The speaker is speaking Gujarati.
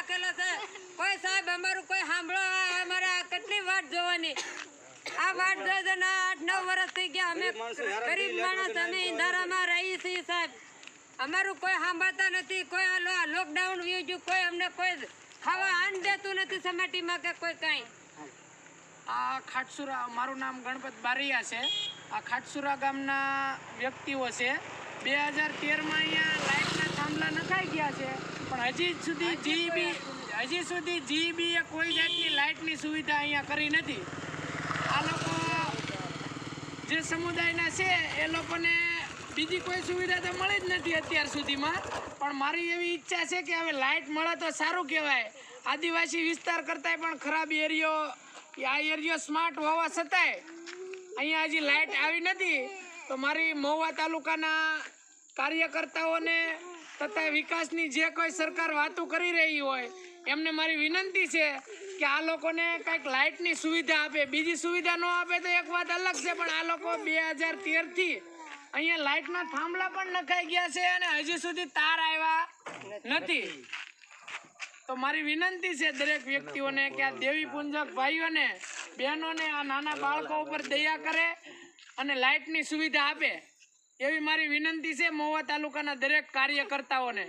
નાખેલો છે. કોઈ સાહેબ અમારું કોઈ સાંભળો અમારે કેટલી વાટ જોવાની? આ વાટ જોઈ છે આઠ નવ વર્ષ થઈ ગયા. અમે ગરીબ માણસ અમે ઇંધારામાં રહી છીએ સાહેબ. અમારું કોઈ સાંભળતા નથી. કોઈ આ લોકડાઉન વ્યુ કોઈ અમને કોઈ ખાવા આન દેતું નથી સમેટીમાં કે કોઈ કાંઈ. આ ખાટસુરા મારું નામ ગણપત બારૈયા છે. આ ખાટસુરા ગામના વ્યક્તિઓ છે. બે હજાર તેરમાં અહીંયા લાઇટના થાંભલા નખાઈ ગયા છે પણ હજી સુધી જીબી હજી સુધી જીબીએ કોઈ જાતની લાઇટની સુવિધા અહીંયા કરી નથી. આ લોકો જે સમુદાયના છે એ લોકોને બીજી કોઈ સુવિધા તો મળી જ નથી અત્યાર સુધીમાં. પણ મારી એવી ઈચ્છા છે કે હવે લાઇટ મળે તો સારું કહેવાય. આદિવાસી વિસ્તાર કરતાંય પણ ખરાબ એરિયો આ એરિયો સ્માર્ટ હોવા છતાંય અહીંયા હજી લાઇટ આવી નથી. તો મારી મહુવા તાલુકાના કાર્યકર્તાઓને તથા વિકાસની જે કોઈ સરકાર વાતો કરી રહી હોય, એમને મારી વિનંતી છે કે આ લોકોને કંઈક લાઇટની સુવિધા આપે. બીજી સુવિધા ન આપે તો એક વાત અલગ છે, પણ આ લોકો બે હજાર તેરથી અહીંયા લાઇટના થાંભલા પણ નખાઈ ગયા છે અને હજી સુધી તાર આવ્યા નથી. તો મારી વિનંતી છે દરેક વ્યક્તિઓને કે આ દેવી પૂંજક ભાઈઓને, બહેનોને, આ નાના બાળકો ઉપર દયા કરે અને લાઇટની સુવિધા આપે. એવી મારી વિનંતી છે મહુવા તાલુકાના દરેક કાર્યકર્તાઓને.